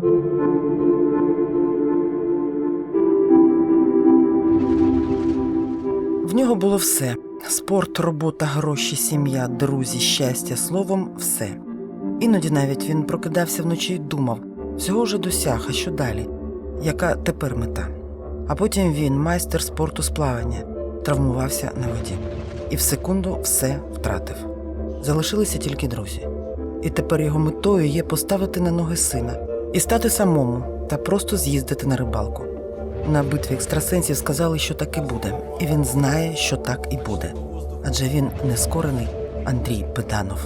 В нього було все: спорт, робота, гроші, сім'я, друзі, щастя, словом, все. Іноді навіть він прокидався вночі і думав, всього вже досяг, а що далі? Яка тепер мета? А потім він, майстер спорту з плавання, травмувався на воді. І в секунду все втратив. Залишилися тільки друзі. І тепер його метою є поставити на ноги сина і стати самому та просто з'їздити на рибалку. На битві екстрасенсів сказали, що так і буде, і він знає, що так і буде. Адже він нескорений Андрій Педанов.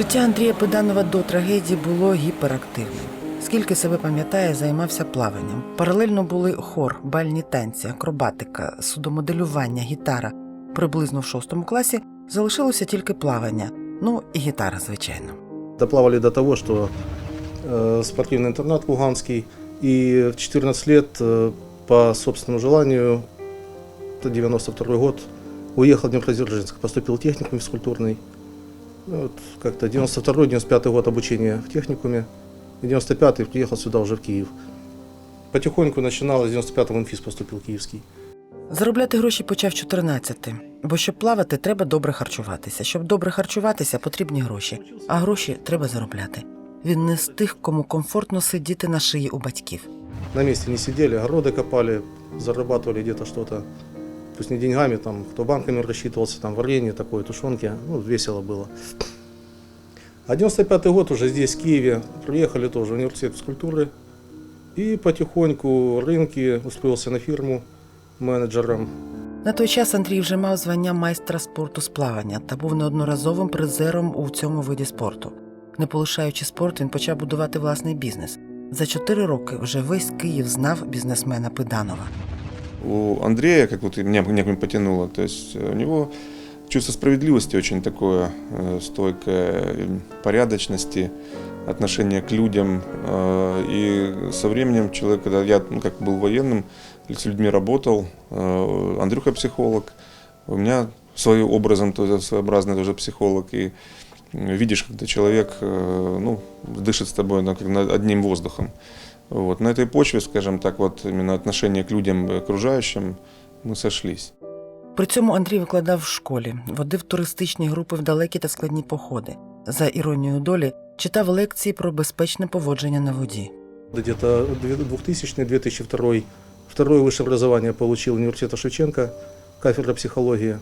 Життя Андрія Педанова до трагедії було гіперактивним. Скільки себе пам'ятає, займався плаванням. Паралельно були хор, бальні танці, акробатика, судомоделювання, гітара. Приблизно в шостому класі залишилося тільки плавання. Ну і гітара, звичайно. Доплавали до того, что э, спортивный интернат Луганский. И в 14 лет э, по собственному желанию, это 92 год, уехал в Днепродзержинск, поступил в техникум физкультурный. Ну, Вот как-то 92-95 год обучения в техникуме. И 95-й приехал сюда уже в Киев. Потихоньку начиналось, в 95-м в инфиз поступил киевский. Заробляти гроші почав 14, бо щоб плавати, треба добре харчуватися. Щоб добре харчуватися, потрібні гроші, а гроші треба заробляти. Він не з тих, кому комфортно сидіти на шиї у батьків. На месте не сидели, огороды копали, зарабатывали где-то что-то Пусть не деньгами, там, кто банками рассчитывался, там, варенье такое, тушенки. Ну, весело было. А 95 год уже здесь, в Киеве, приехали тоже в университет физкультуры. И потихоньку рынки, устроился на фирму менеджером. На той час Андрій вже мав звання майстра спорту з плавання та був неодноразовим призером у цьому виді спорту. Не полишаючи спорт, він почав будувати власний бізнес. За чотири роки вже весь Київ знав бізнесмена Педанова. У Андрея, как вот и меня некому потянуло, то есть э, у него чувство справедливости очень такое э, стойкое, э, порядочности, отношение к людям. э, И со временем человек, когда я ну, как был военным, с людьми работал, э, Андрюха психолог, у меня своим образом тоже своеобразный тоже психолог. И м, видишь, когда человек э, ну, дышит с тобой ну, как на- одним воздухом. Вот. На этой почве, скажем так, вот именно отношение к людям, э, окружающим, мы сошлись. При цьому Андрій викладав в школі, водив туристичні групи в далекі та складні походи. За іронією долі, читав лекції про безпечне поводження на воді. Где-то 2000-2002 второе высшее образование получил университета Шевченко, кафедра психологии.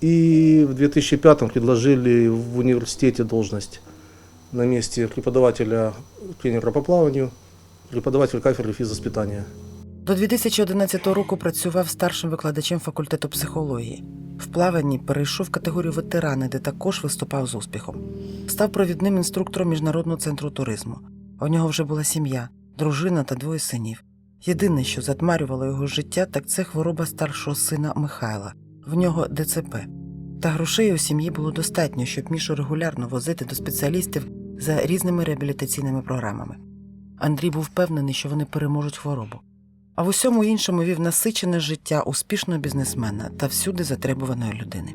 И в 2005 предложили в университете должность на месте преподавателя, тренера по плаванию, преподаватель кафедры физвоспитания. До 2011 року працював старшим викладачем факультету психології. В плаванні перейшов в категорію ветерани, де також виступав з успіхом. Став провідним інструктором міжнародного центру туризму. У нього вже була сім'я, дружина та двоє синів. Єдине, що затмарювало його життя, так це хвороба старшого сина Михайла. В нього ДЦП. Та грошей у сім'ї було достатньо, щоб Мішу регулярно возити до спеціалістів за різними реабілітаційними програмами. Андрій був впевнений, що вони переможуть хворобу. А в усьому іншому вів насичене життя успішного бізнесмена та всюди затребуваної людини.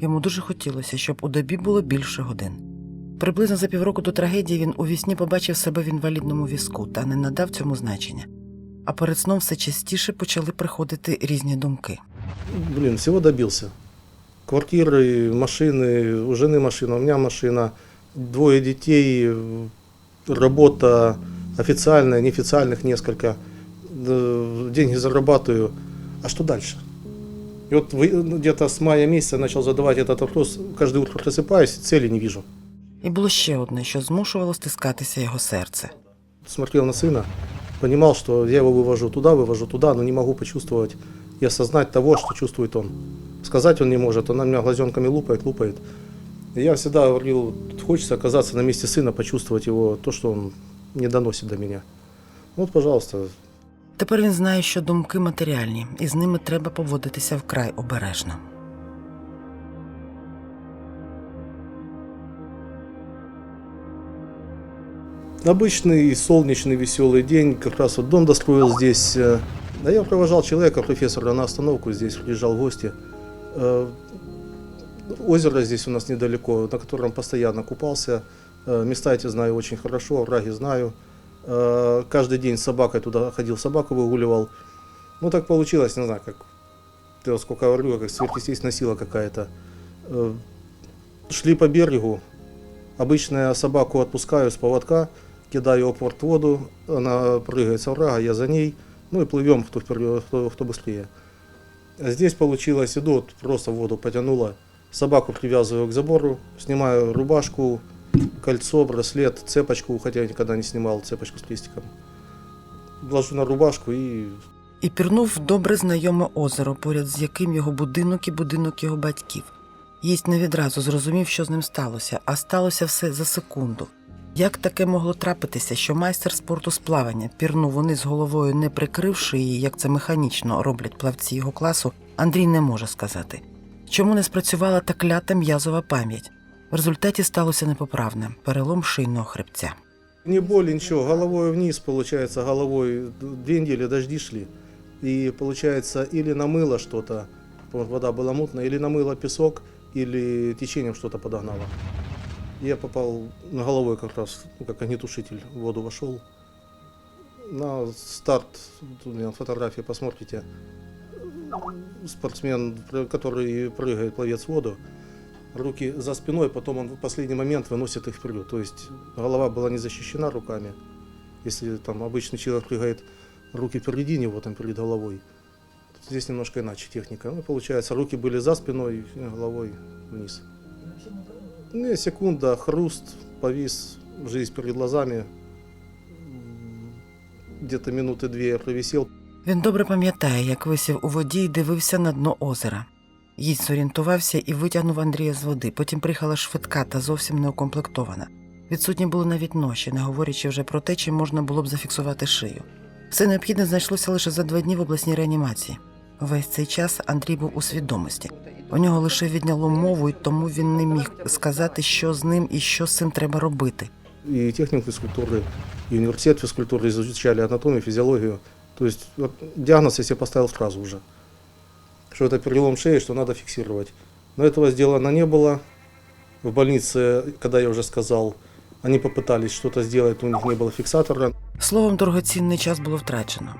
Йому дуже хотілося, щоб у добі було більше годин. Приблизно за півроку до трагедії він у вісні побачив себе в інвалідному візку та не надав цьому значення. А перед сном все частіше почали приходити різні думки. Блин, всего добился. Квартиры, машины, у жены машина, у меня машина, двое детей, работа официальная, неофициальных несколько, э, деньги зарабатываю. А что дальше? И вот вы- ну, где-то с мая месяца начал задавать этот вопрос, каждое утро просыпаюсь, цели не вижу. І було ще одне, що змушувало стискатися його серце. Смотрел на сына, понимал, что я его вывожу туда, вывожу туда, но не могу почувствовать и осознать того, что чувствует он. Сказать он не может, он на меня глазенками лупает, лупает. И я всегда говорил, хочется оказаться на месте сына, почувствовать его, то, что он не доносит до меня. Вот, пожалуйста, Тепер він знає, що думки матеріальні, і з ними треба поводитися вкрай обережно. Обычный солнечный веселый день, как раз вот дом достроил здесь. э, Да я провожал человека, профессора, на остановку, здесь приезжал в гости. Э, Озеро здесь у нас недалеко, на котором постоянно купался. Э, Места эти знаю очень хорошо, овраги знаю. Э, Каждый день с собакой туда ходил, собаку выгуливал. Ну так получилось, не знаю, как ты сколько говорю, как сверхъестественная сила какая-то. Э, Шли по берегу, Обычно я собаку отпускаю с поводка, кидаю опорт в воду, она прыгает с оврага, я за ней, ну и плывем, кто, вперед, кто, кто быстрее. А здесь получилось, иду, вот просто воду потянула, собаку привязываю к забору, снимаю рубашку, кольцо, браслет, цепочку, хотя я никогда не снимал цепочку с крестиком. Ложу на рубашку и І пірнув добре знайоме озеро, поряд з яким його будинок і будинок його батьків. Їсть не відразу зрозумів, що з ним сталося, а сталося все за секунду. Як таке могло трапитися, що майстер спорту з плавання пірнув униз головою, не прикривши її, як це механічно роблять плавці його класу, Андрій не може сказати. Чому не спрацювала та клята м'язова пам'ять? В результаті сталося непоправне перелом шийного хребця. Не боли, ничего, головой вниз, получается, головой две недели дожди шли. И получается, или намыло что-то, потому что вода была мутная, или намыло песок, или течением что-то подогнало. Я попал на головой как раз, ну, как огнетушитель, в воду вошел. На старт, тут у меня фотографии, посмотрите, спортсмен, который прыгает, пловец в воду, руки за спиной, потом он в последний момент выносит их вперед. То есть голова была не защищена руками. Если там обычный человек прыгает, руки впереди него, там перед головой. Здесь немножко иначе техника. Ну, получается, руки были за спиной, и головой вниз. Ну, и секунда, хруст, повис, жизнь перед глазами. М, Где-то минуты две я провисел. Він добре пам'ятає, як висів у воді і дивився на дно озера. Їсть зорієнтувався і витягнув Андрія з води. Потім приїхала швидка та зовсім не укомплектована. Відсутні були навіть ноші, не говорячи вже про те, чим можна було б зафіксувати шию. Все необхідне знайшлося лише за два дні в обласній реанімації. Весь цей час Андрій був у свідомості. У нього лише відняло мову, і тому він не міг сказати, що з ним і що з цим треба робити. и техник физкультуры, и университет физкультуры изучали анатомию, физиологию. То есть вот, я себе поставил сразу уже, что это перелом шеи, что надо фиксировать. Но этого сделано не было. В больнице, когда я уже сказал, они попытались что-то сделать, но у них не было фиксатора. Словом, дорогоцінний час було втрачено.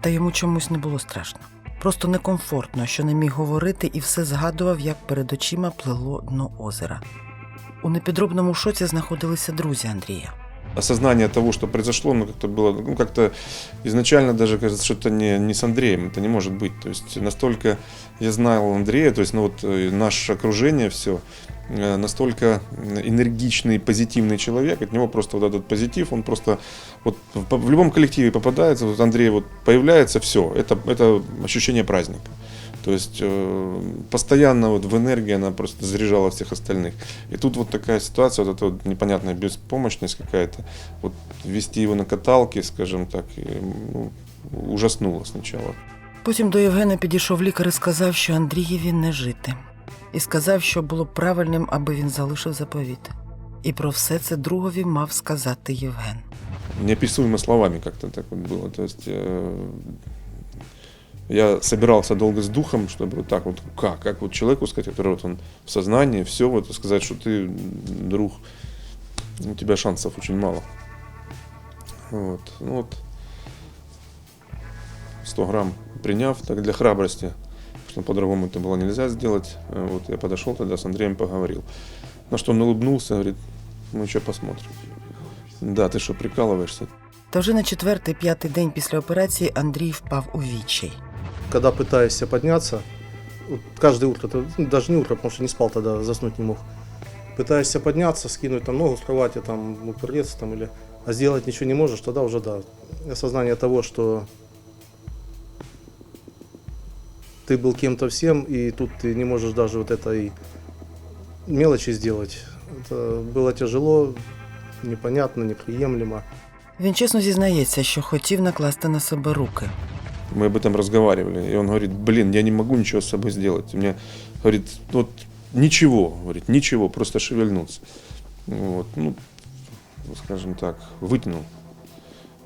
Та йому чомусь не було страшно. Просто некомфортно, що не міг говорити і все згадував, як перед очима плило дно озера. У непідробному шоці знаходилися друзі Андрія. Осознание того, что произошло, ну, как-то было, ну, как-то изначально даже кажется, что это не, не с Андреем, это не может быть. То есть настолько я знал Андрея, то есть, ну, вот э, наше окружение все, настолько энергичный, позитивный человек, от него просто вот этот позитив, он просто вот в любом коллективе попадается, вот Андрей вот появляется, все, это, это ощущение праздника. То есть э, постоянно вот в энергии она просто заряжала всех остальных. И тут вот такая ситуация, вот эта вот непонятная беспомощность какая-то, вот вести его на каталке, скажем так, и, ну, ужаснуло сначала. Потім до Євгена підійшов лікар і сказав, що Андрієві не жити. І сказав, що було б правильним, аби він залишив заповіт. І про все це другові мав сказати Євген. неописуемо словами как-то так вот было. То есть э, я собирался долго с духом, чтобы вот так вот, как, как вот человеку сказать, который вот он в сознании, все, вот сказать, что ты друг, у тебя шансов очень мало. Вот, ну вот, 100 грамм приняв, так для храбрости, что по-другому это было нельзя сделать. Э, Вот я подошел тогда с Андреем поговорил. На что он улыбнулся, говорит, ну что посмотрим. Да, ты что, прикалываешься? Та вже на четвертий-п'ятий день після операції Андрій впав у відчай. Когда пытаешься подняться, вот каждое утро, это, ну, даже не утро, потому что не спал тогда, заснуть не мог. Пытаешься подняться, скинуть там ногу с кровати, там, упереться там или... А сделать ничего не можешь, тогда уже, да, осознание того, что ты был кем-то всем, и тут ты не можешь даже вот этой мелочи сделать. Это было тяжело, непонятно, неприемлемо. Він чесно зізнається, що хотів накласти на себе руки. Мы об этом разговаривали. И он говорит, блин, я не могу ничего с собой сделать. У меня, говорит, вот ничего, говорит, ничего, просто шевельнуться. Вот, ну, скажем так, вытянул.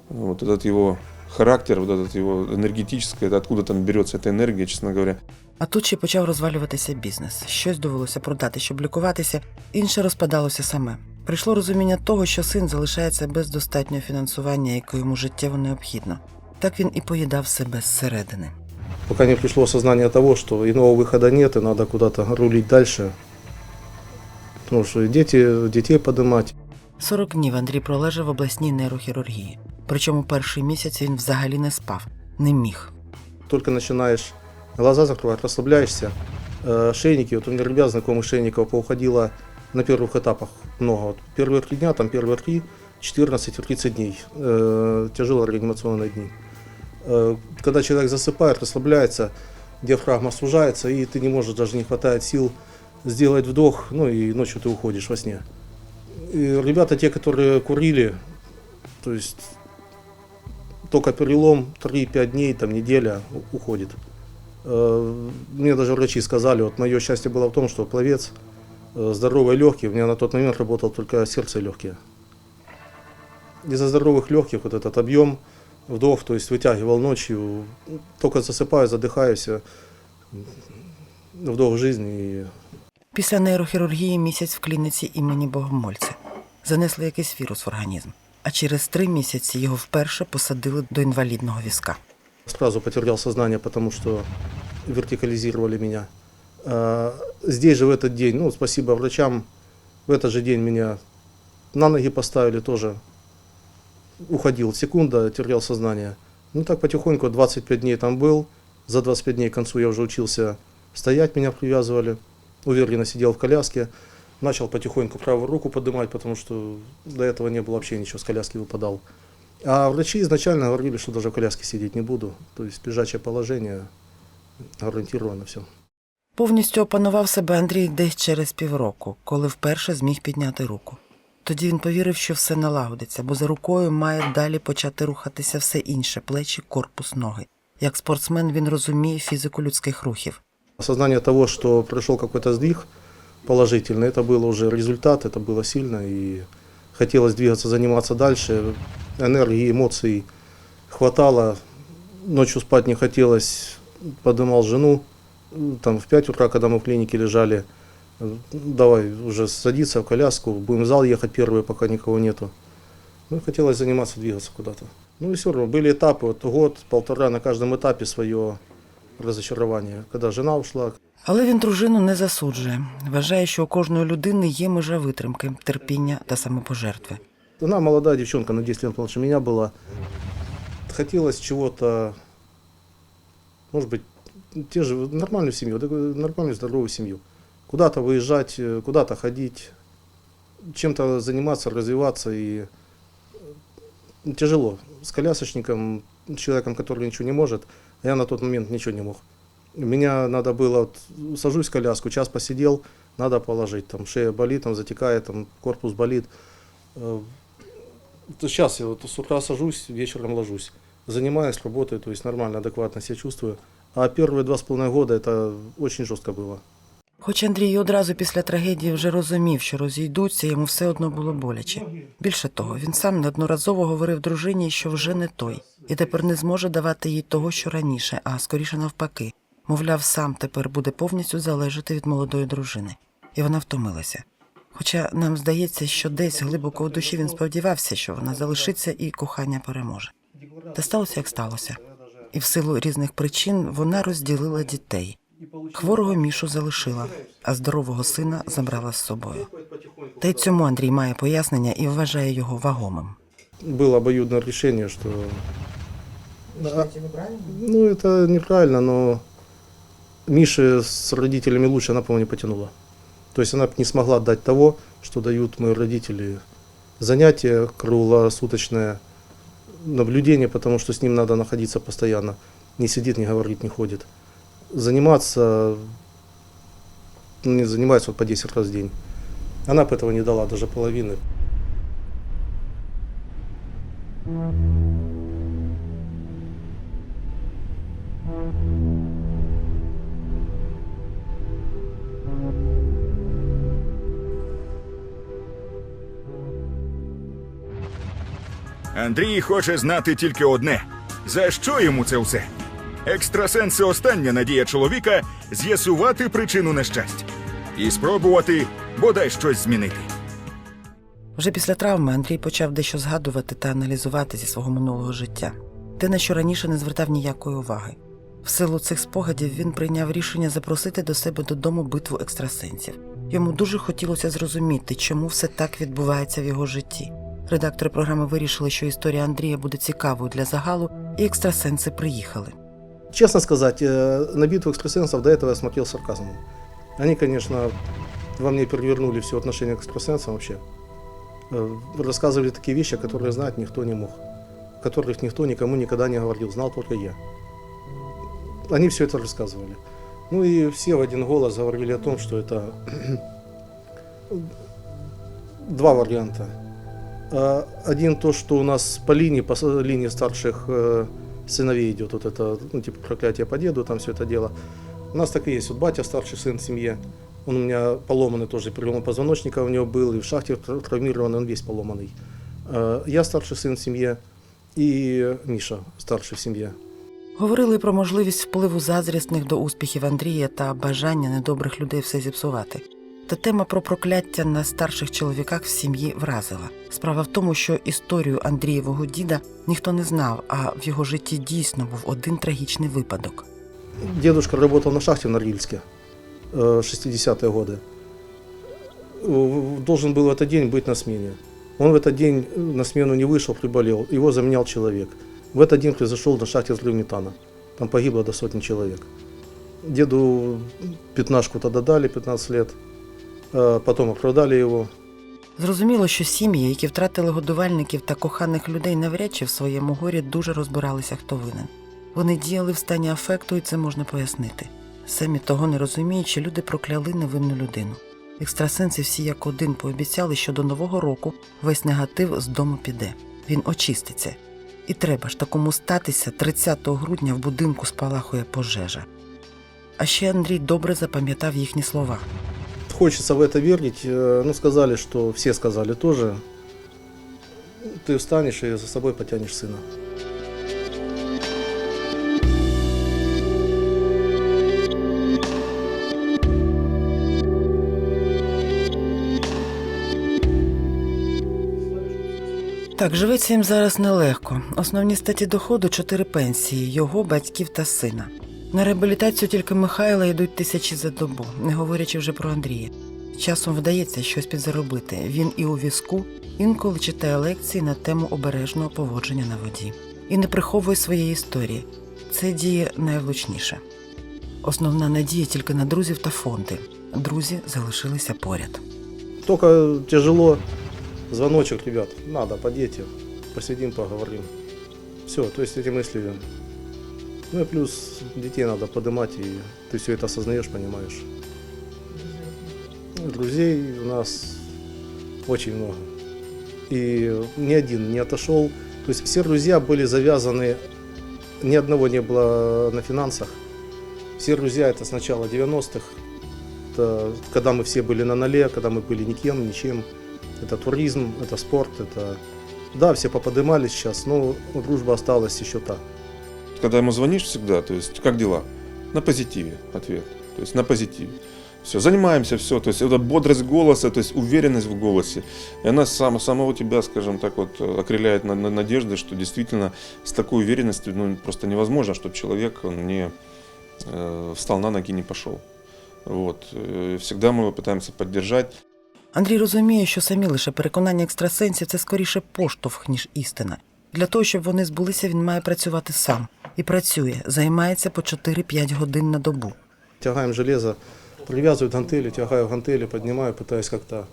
Вот этот его характер, вот этот его энергетическое, это откуда там берется эта энергия, честно говоря. А тут ще почав розвалюватися бізнес. Щось довелося продати, щоб лікуватися, інше розпадалося саме. Прийшло розуміння того, що син залишається без достатнього фінансування, яке йому життєво необхідно. Так він і поїдав себе зсередини. Пока не пришло осознание того, что иного выхода нет, и надо куда-то рулить дальше. Потому что и дети, детей поднимать. 40 днів Андрій пролежав в обласній нейрохірургії. Причому перший місяць він взагалі не спав, не міг. Только начинаешь глаза закрывать, расслабляешься. Э, Шейники, вот у меня ребят знакомых шейников поуходило на первых этапах много. Вот первые три дня, там первые три, 14-30 дней. Э, Тяжело реанимационные дни. Э, Когда человек засыпает, расслабляется, диафрагма сужается, и ты не можешь, даже не хватает сил сделать вдох, ну и ночью ты уходишь во сне. И ребята, те, которые курили, то есть только перелом 3-5 дней, там неделя уходит. Э, Мне даже врачи сказали, вот мое счастье было в том, что пловец, э, здоровые легкие, у меня на тот момент работал только сердце и легкие. Из-за здоровых легких вот этот объем, вдох, то есть вытягивал ночью, только засыпаю, задыхаюсь, э, вдох жизни и Після нейрохірургії місяць в клініці імені Богомольця. Занесли якийсь вірус в організм. А через три місяці його вперше посадили до інвалідного візка. Сразу потерял сознание, потому что вертикализировали меня. А, Здесь же в этот день, ну, спасибо врачам, в этот же день меня на ноги поставили тоже. Уходил секунда, терял сознание. Ну так потихоньку, 25 дней там был. За 25 дней к концу я уже учился стоять, меня привязывали. Уверенно сидел в коляске. Начал потихоньку правую руку поднимать, потому что до этого не было вообще ничего, с коляски выпадал. А врачи изначально говорили, что даже в коляске сидеть не буду. То есть лежачее положение гарантировано все. Повністю опанував себе Андрій десь через півроку, коли вперше зміг підняти руку. Тоді він повірив, що все налагодиться, бо за рукою має далі почати рухатися все інше плечі, корпус, ноги. Як спортсмен він розуміє фізику людських рухів. Осознание того, что пришел какой-то сдвиг положительный, это было уже результат, это было сильно, и хотелось двигаться, заниматься дальше. Энергии, эмоций хватало, ночью спать не хотелось, поднимал жену, там в 5 утра, когда мы в клинике лежали, давай уже садиться в коляску, будем в зал ехать первые, пока никого нету. Ну, и хотелось заниматься, двигаться куда-то. Ну и все равно, были этапы, вот год, полтора, на каждом этапе свое разочарование. Когда жена ушла, Але він дружину не засуджує. Вважає, що у кожної людини є межа витримки, терпіння та самопожертви. Она молодая девчонка, на 10 лет младше меня была. Хотелось чего-то, может быть, те же, нормальную семью, такую нормальную здоровую семью. Куда-то выезжать, э, куда-то ходить, чем-то заниматься, развиваться. И э, тяжело. С колясочником, человеком, который ничего не может, я на тот момент ничего не мог. Меня надо было, вот, сажусь в коляску, час посидел, надо положить, там шея болит, там затекает, там корпус болит. Э, Сейчас я вот с утра сажусь, вечером ложусь. Занимаюсь, работаю, то есть нормально, адекватно себя чувствую. А первые два с половиной года это очень жестко было. Хоч Андрій одразу після трагедії вже розумів, що розійдуться, йому все одно було боляче. Більше того, він сам неодноразово говорив дружині, що вже не той, і тепер не зможе давати їй того, що раніше, а скоріше навпаки. Мовляв, сам тепер буде повністю залежати від молодої дружини. І вона втомилася. Хоча нам здається, що десь глибоко у душі він сподівався, що вона залишиться і кохання переможе. Та сталося, як сталося. І в силу різних причин вона розділила дітей. Хворого Мішу залишила, а здорового сина забрала з собою. Та й цьому Андрій має пояснення і вважає його вагомим. Было обоюдное решение, что... А, Ну, это неправильно, но Мише с родителями лучше она, по-моему, не потянула. То есть она б не смогла дать того, что дают мои родители. Занятие круглосуточное, наблюдение, потому что с ним надо находиться постоянно. Не сидит, не говорит, не ходит Заниматься, ну, не занимается вот по 10 раз в день. Она бы этого не дала, даже половины. Андрій хоче знати тільки одне: за що йому це все? Екстрасенси остання надія чоловіка з'ясувати причину нещастя і спробувати бодай щось змінити. Вже після травми Андрій почав дещо згадувати та аналізувати зі свого минулого життя, те, на що раніше не звертав ніякої уваги. В силу цих спогадів він прийняв рішення запросити до себе додому битву екстрасенсів. Йому дуже хотілося зрозуміти, чому все так відбувається в його житті. Редактори програми вирішили, що історія Андрія буде цікавою для загалу, і екстрасенси приїхали. Честно сказать, э, на битву экстрасенсов до этого я смотрел с сарказмом. Они, конечно, во мне перевернули все отношение к экстрасенсам вообще. Э, Рассказывали такие вещи, которые знать никто не мог. Которых никто никому никогда не говорил, знал только я. Они все это рассказывали. Ну и все в один голос говорили о том, что это два варианта. А, Один то, что у нас по линии, по линии старших э, сыновей идет вот это, ну, типа проклятие по деду, там все это дело. У нас так и есть. Вот батя, старший сын в семье, он у меня поломанный тоже, перелом позвоночника у него был, и в шахте тр- травмированный, он весь поломанный. Э, Я старший сын в семье, и Миша старший в семье. Говорили про можливість впливу зазрісних до успіхів Андрія та бажання недобрих людей все зіпсувати. Та тема про прокляття на старших чоловіках в сім'ї вразила. Справа в тому, що історію Андрієвого діда ніхто не знав, а в його житті дійсно був один трагічний випадок. Дедушка работал на шахте в Норильске, э, 60-е годы. Э, Должен был в этот день быть на смене. Он в этот день на смену не вышел, приболел. Его заменял человек. В этот день произошел на шахте взрыв метана. Там погибло до сотни человек. Деду пятнашку тогда дали, 15 лет. Потом оправдали его. Зрозуміло, що сім'ї, які втратили годувальників та коханих людей, навряд чи в своєму горі дуже розбиралися, хто винен. Вони діяли в стані афекту, і це можна пояснити. Самі того не розуміючи, люди прокляли невинну людину. Екстрасенси всі як один пообіцяли, що до нового року весь негатив з дому піде. Він очиститься. І треба ж такому статися 30 грудня в будинку спалахує пожежа. А ще Андрій добре запам'ятав їхні слова Хочется в это верить. Э, Ну, сказали, что все сказали тоже. Ты встанешь и за собой потянешь сына. Так, живеться їм зараз нелегко. Основні статті доходу чотири пенсії його, батьків та сина. На реабілітацію тільки Михайла йдуть тисячі за добу, не говорячи вже про Андрія. Часом вдається щось підзаробити. Він і у візку інколи читає лекції на тему обережного поводження на воді і не приховує своєї історії. Це діє найвлучніше. Основна надія тільки на друзів та фонди. Друзі залишилися поряд. Только тяжело. Звоночек, ребят, надо, подейте, посидим, поговорим. Все, то есть эти мысли. Ну и плюс детей надо поднимать, и ты все это осознаешь, понимаешь. Ну, Друзей у нас очень много. И ни один не отошел. То есть все друзья были завязаны, ни одного не было на финансах. Все друзья это с начала 90-х, это когда мы все были на ноле, когда мы были никем, ничем. Это туризм, это спорт, это... Да, все поподымались сейчас, но дружба осталась еще та. Когда ему звонишь всегда, то есть как дела? На позитиве ответ. То есть на позитиве. Все, занимаемся, все. То есть это бодрость голоса, то есть уверенность в голосе. И она сам, самого тебя, скажем так, вот э, окрыляет на, на надеждой, что действительно с такой уверенностью ну, просто невозможно, чтобы человек он не э, встал на ноги и не пошел. Вот. Э, Всегда мы его пытаемся поддержать. Андрій розуміє, що самі лише переконання екстрасенсів це скоріше поштовх, ніж істина. Для того, щоб вони збулися, він має працювати сам. І працює, займається по 4-5 годин на добу. Тягаем железо, привязывают гантели, тягаю гантели, поднимаю, пытаюсь как-то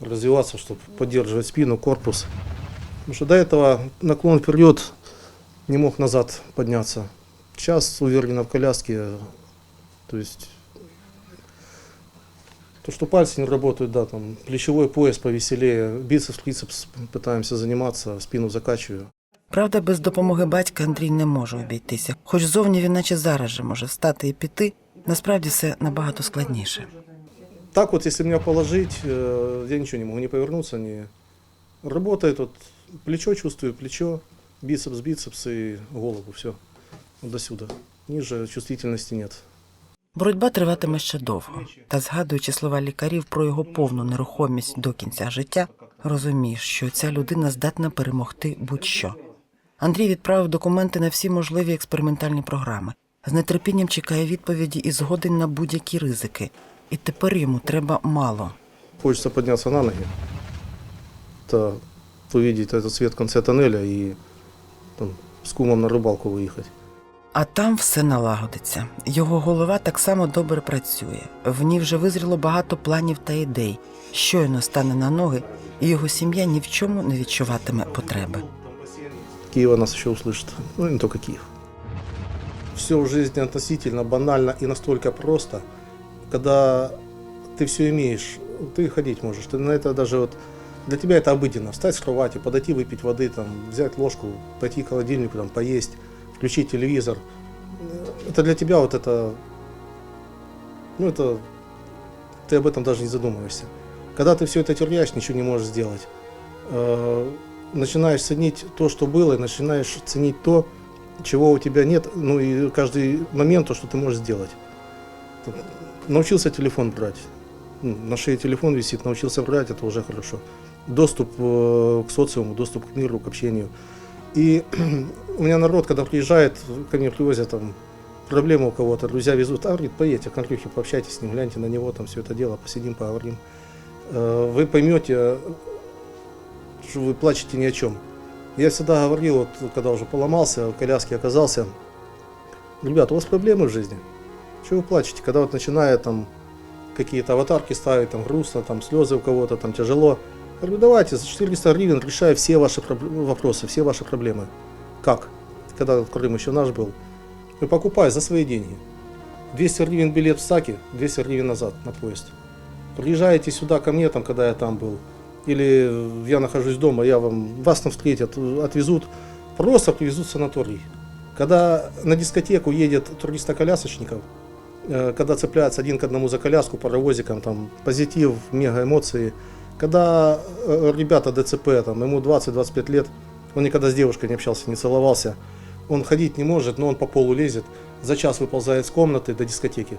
развиваться, чтобы поддерживать спину, корпус. Потому что до этого наклон вперед не мог назад подняться. Сейчас уверенно в коляске. То есть то, что пальцы не работают, да, там плечевой пояс повеселее, бицепс, трицепс пытаемся заниматься, спину закачиваю. Правда, без допомоги батька Андрій не може обійтися, хоч зовні він наче зараз же може встати і піти, насправді все набагато складніше. Так вот, если меня положить, э, я ничего не могу, не повернуться, не... Работает вот, плечо чувствую, плечо, бицепс, бицепс и голову, все. До сюда. Ниже чувствительности нет. Боротьба триватиме ще довго, та згадуючи слова лікарів про його повну нерухомість до кінця життя, розумієш, що ця людина здатна перемогти будь-що. Андрій відправив документи на всі можливі експериментальні програми. З нетерпінням чекає відповіді і згоден на будь-які ризики. І тепер йому треба мало. Хочется подняться на ноги, то увидеть этот свет в конце тоннеля и там, с кумом на рыбалку выехать. А там все налагодиться. Його голова так само добре працює. В ній вже визріло багато планів та ідей. Щойно стане на ноги, і його сім'я ні в чому не відчуватиме потреби. Киева нас еще услышит. Ну, не только Киев. Все в жизни относительно банально и настолько просто, когда ты все имеешь, ты ходить можешь. Ты на это даже вот для тебя это обыденно. Встать с кровати, подойти выпить воды, там, взять ложку, пойти к холодильнику, там, поесть, включить телевизор. Это для тебя вот это, ну это, ты об этом даже не задумываешься. Когда ты все это теряешь, ничего не можешь сделать. Начинаешь ценить то, что было, и начинаешь ценить то, чего у тебя нет, ну и каждый момент то, что ты можешь сделать. Научился телефон брать. Ну, На шее телефон висит, научился брать, это уже хорошо. Доступ э, к социуму, доступ к миру, к общению. И у меня народ, когда приезжает, ко мне привозят там проблемы у кого-то, друзья везут, а говорит, поедьте к Андрюхе, пообщайтесь с ним, гляньте на него, там все это дело, посидим, поговорим. Э, Вы поймете, что вы плачете ни о чем. Я всегда говорил, вот, когда уже поломался, в коляске оказался, ребята, у вас проблемы в жизни. Чего вы плачете, когда вот начинает там какие-то аватарки ставить, там грустно, там слезы у кого-то, там тяжело. Я говорю, давайте, за 400 гривен решаю все ваши вопросы, все ваши проблемы. Как? Когда Крым еще наш был. Вы покупай за свои деньги. 200 гривен билет в САКе, 200 гривен назад на поезд. Приезжаете сюда ко мне, там, когда я там был, или я нахожусь дома, я вам, вас там встретят, отвезут, просто привезут в санаторий. Когда на дискотеку едет туристо-колясочников, э, когда цепляется один к одному за коляску, паровозиком, там, позитив, мега эмоции. Когда э, ребята ДЦП, там, ему 20-25 лет, он никогда с девушкой не общался, не целовался, он ходить не может, но он по полу лезет, за час выползает с комнаты до дискотеки.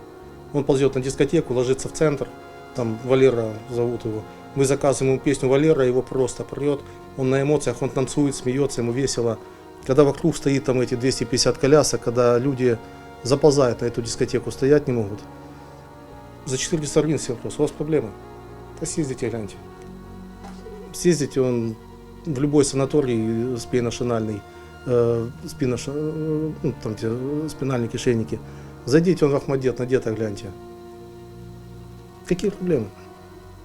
Он ползет на дискотеку, ложится в центр, там Валера зовут его. Мы заказываем ему песню Валера, его просто прет, он на эмоциях, он танцует, смеется, ему весело. Когда вокруг стоит там эти 250 колясок, когда люди заползают на эту дискотеку, стоять не могут. За 400 гривен все вопрос, у вас проблемы? Да съездите, гляньте. Съездите, он в любой санаторий спиношинальный, э, спинош, э, ну, там где спинальные кишейники. Зайдите, он в Ахмадет, на дета гляньте. Какие проблемы?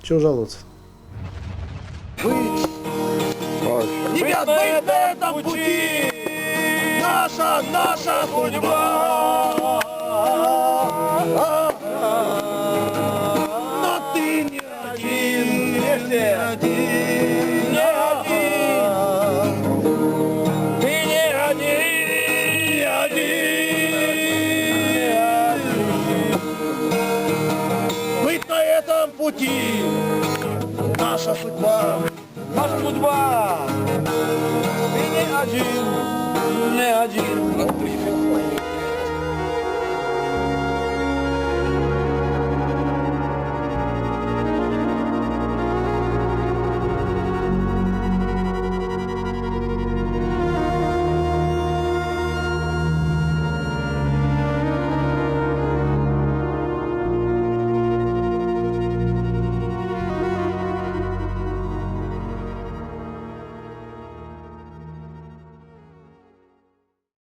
Чего жаловаться? Ребят, мы на этом пути! Наша, наша судьба! Судьба!